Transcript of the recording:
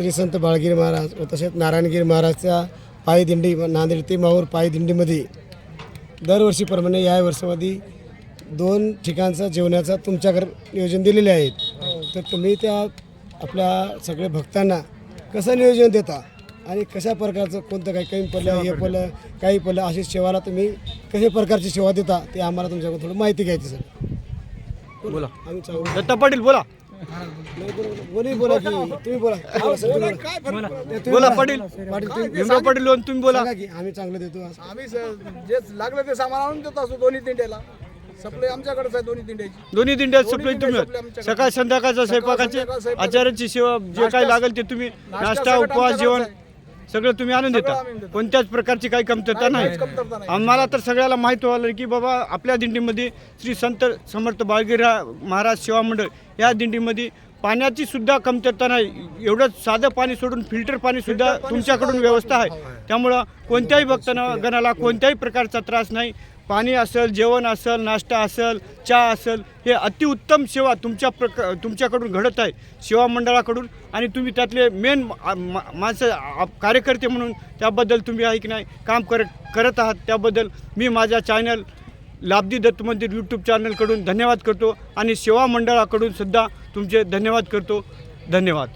श्री संत बाळगिरी महाराज व तसेच नारायणगिरी महाराजच्या पायी दिंडी नांदेड ते माहूर पायी दिंडीमध्ये दरवर्षीप्रमाणे या वर्षामध्ये दोन ठिकाणचं जेवणाचं तुमच्याकडे नियोजन दिलेले आहेत तर तुम्ही त्या आपल्या सगळ्या भक्तांना कसं नियोजन देता आणि कशा प्रकारचं कोणतं काही कमी पडलं हे पडलं काही पडलं अशी सेवाला तुम्ही कशा प्रकारची सेवा देता ते आम्हाला तुमच्याकडून थोडं माहिती घ्यायची सर. बोला. आम्ही दत्ता पाटील बोला- कोणी बोला की तुम्ही. पाटील भीमराव पाटील लोन तुम्ही बोला की आम्ही चांगलं देतो असं. आम्ही स- जे लागलं ते सामान आणून देतो असो दोन्ही दिंड्याला सप्लाय आमच्याकडेच आहे दोन्ही दिंड्याची दोन्ही दिंड्यात दोन्ही सप्लाय दिंड्या तुम्ही आमच्याकडे. सकाळ संध्याकाळचा स्वयंपाकाचे संध्याकाळ स्वयंपाक. आचार्याची सेवा जे काही लागेल ते तुम्ही नाश्ता सगळं उपवास जेवण. सगळं तुम्ही आणून देता आम्ही देतो. कोणत्याच प्रकारची काही कमतरता काही- नाही काहीच कमतरता नाही. आम्हाला तर सगळ्याला माहीत व्हायला की बाबा आपल्या दिंडीमध्ये श्री संत समर्थ बाळगिरा महाराज सेवा मंडळ या दिंडीमध्ये पाण्याची सुद्धा कमतरता नाही. एवढं साधं पाणी सोडून फिल्टर पाणी सुद्धा तुमच्याकडून व्यवस्था आहे. त्यामुळं कोणत्याही भक्तांना गणाला कोणत्याही प्रकारचा त्रास नाही. पाणी असेल जेवण असेल नाश्ता असेल चहा असेल हे अतिउत्तम सेवा तुमच्या प्रक तुमच्याकडून घडत आहे. सेवा मंडळाकडून आणि तुम्ही त्यातले मेन माणसं कार्यकर्ते म्हणून त्याबद्दल तुम्ही ऐक नाही. काम कर करत आहात त्याबद्दल मी माझ्या चॅनल लाभदी दत्त मंदिर यूट्यूब चॅनलकडून धन्यवाद करतो आणि सेवा मंडळाकडून सुद्धा तुमचे धन्यवाद करतो. धन्यवाद.